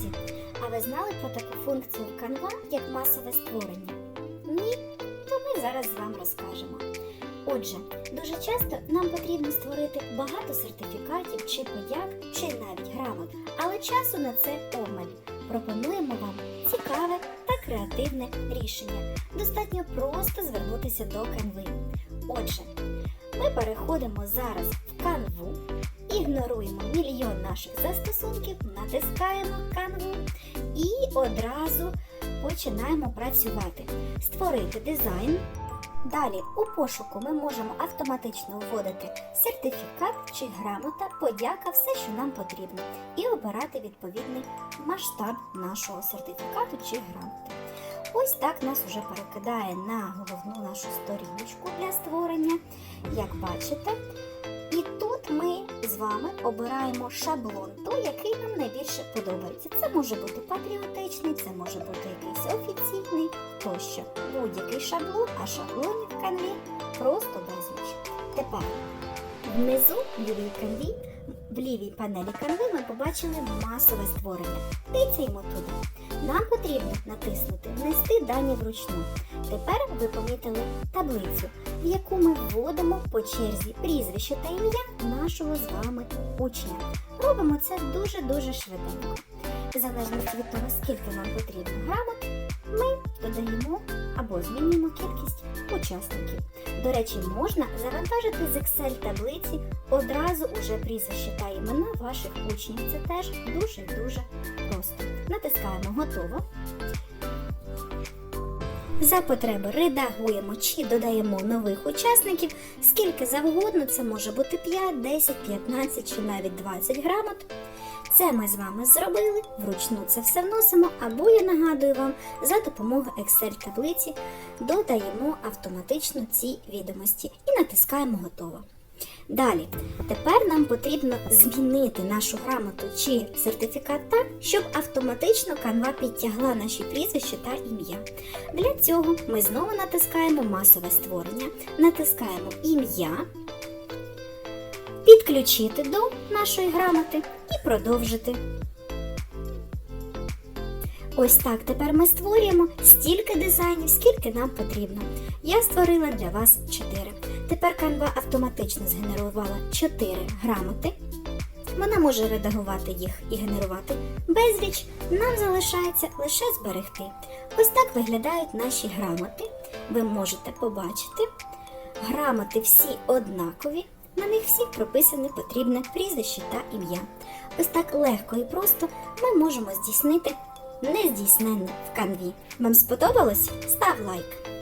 Друзі, а ви знали про таку функцію в Canva, як масове створення? Ні? То ми зараз вам розкажемо. Отже, дуже часто нам потрібно створити багато сертифікатів чи подяк, чи навіть грамот, але часу на це обмаль. Пропонуємо вам цікаве та креативне рішення. Достатньо просто звернутися до Canva. Отже, ми переходимо зараз в Canva, ігноруємо мільйон наших застосунків, натискаємо Canva і одразу починаємо працювати. Створити дизайн. Далі у пошуку ми можемо автоматично вводити сертифікат чи грамота, подяка, все, що нам потрібно, і обирати відповідний масштаб нашого сертифікату чи грамоти. Ось так нас уже перекидає на головну нашу сторіночку для створення, як бачите. Ми з вами обираємо шаблон, той, який нам найбільше подобається. Це може бути патріотичний, це може бути якийсь офіційний тощо. Будь-який шаблон, а шаблонів в канві просто безліч. Тепер внизу лівій канві, в лівій панелі канви ми побачили масове створення. Тицяємо туди. Нам потрібно натиснути Внести дані вручну. Тепер ви помітили таблицю, в яку ми вводимо по черзі прізвище та ім'я нашого з вами учня. Робимо це дуже-дуже швиденько. В залежності від того, скільки нам потрібно грамот, ми додаємо або змінюємо кількість учасників. До речі, можна завантажити з Excel таблиці одразу уже прізвище та імена ваших учнів. Це теж дуже-дуже просто. Натискаємо готово. За потреби редагуємо чи додаємо нових учасників, скільки завгодно, це може бути 5, 10, 15 чи навіть 20 грамот. Це ми з вами зробили, вручну це все вносимо, або я нагадую вам, за допомогою Excel таблиці додаємо автоматично ці відомості і натискаємо готово. Далі, тепер нам потрібно змінити нашу грамоту чи сертифікат так, щоб автоматично Canva підтягла наші прізвища та ім'я. Для цього ми знову натискаємо масове створення, натискаємо ім'я, підключити до нашої грамоти і продовжити. Ось так тепер ми створюємо стільки дизайнів, скільки нам потрібно. Я створила для вас 4. Тепер Canva автоматично згенерувала 4 грамоти. Вона може редагувати їх і генерувати безліч. Нам залишається лише зберегти. Ось так виглядають наші грамоти. Ви можете побачити. Грамоти всі однакові. На них всіх прописане потрібне прізвище та ім'я. Ось так легко і просто ми можемо здійснити нездійсненне в канві. Вам сподобалось? Став лайк!